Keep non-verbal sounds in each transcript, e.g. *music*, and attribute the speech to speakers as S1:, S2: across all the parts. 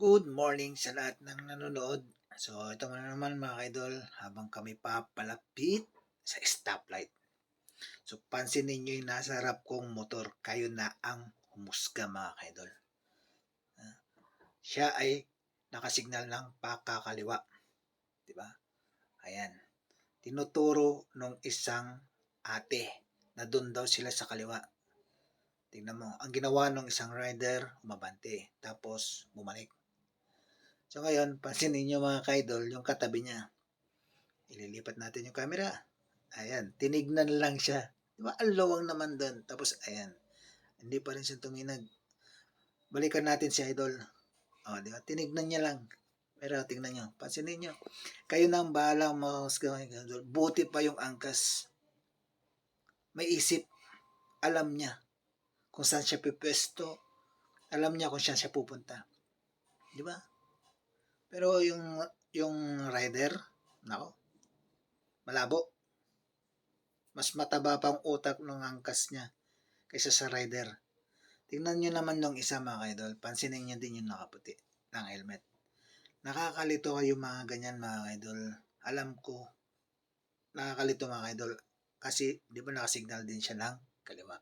S1: Good morning sa lahat ng nanonood. So, ito na naman mga idol, habang kami papalapit sa stoplight. So, pansinin nyo yung nasa harap kong motor. Kayo na ang humusga mga idol. Ah, Siya ay nakasignal ng pakakaliwa. Di ba? Ayan. Tinuturo nung isang ate na doon daw sila sa kaliwa. Tingnan mo, ang ginawa ng isang rider, umabante. Tapos, bumalik. So ngayon, pansinin nyo mga kaidol, yung katabi niya. Ililipat natin yung camera. Ayan, tinignan lang siya. Di ba? Ang naman doon. Tapos, ayan. Hindi pa rin siya tuminag. Balikan natin si idol. O, di ba? Tinignan niya lang. Pero tingnan nyo, pansinin nyo. Kayo nang bahala mga idol. Buti pa yung angkas. May isip. Alam niya kung saan siya pipwesto. Alam niya kung saan siya pupunta. Di ba? Pero yung yung rider, nako, malabo. Mas mataba pa ang utak ng angkas niya kaysa sa rider. Tingnan nyo naman nung isa mga idol, pansinin nyo din yung nakaputi ng helmet. Nakakalito kayo mga ganyan mga idol. Alam ko, nakakalito mga idol. Kasi, di ba nakasignal din siya ng kaliwa.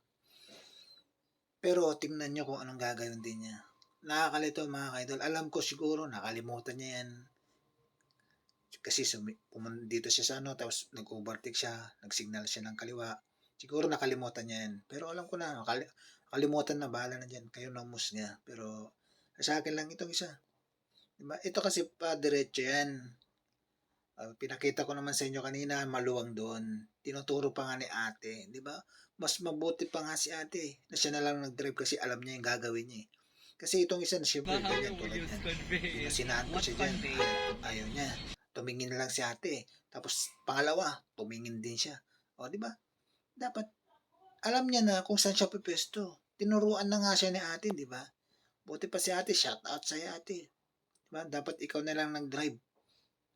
S1: Pero tingnan nyo kung anong gagawin din niya nakakalito mga kaidol. Alam ko siguro nakalimutan niya yan. Kasi sumi- dito siya sa ano, tapos nag-overtake siya, nag-signal siya ng kaliwa. Siguro nakalimutan niya yan. Pero alam ko na, nakali- nakalimutan na, bahala na dyan. Kayo na niya. Pero sa akin lang itong isa. Diba? Ito kasi pa diretso yan. Ah, pinakita ko naman sa inyo kanina, maluwang doon. Tinuturo pa nga ni ate. Di ba? Mas mabuti pa nga si ate na siya na lang nag-drive kasi alam niya yung gagawin niya. eh. Kasi itong isa, siyempre, ganyan tulad niya. Pinasinaan ko siya dyan. Ayaw, niya. Tumingin lang si ate. Tapos, pangalawa, tumingin din siya. O, di ba? Dapat, alam niya na kung saan siya pipesto. Tinuruan na nga siya ni ate, di ba? Buti pa si ate, shout out sa ate. Di ba? Dapat ikaw na lang nag-drive.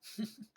S1: *laughs*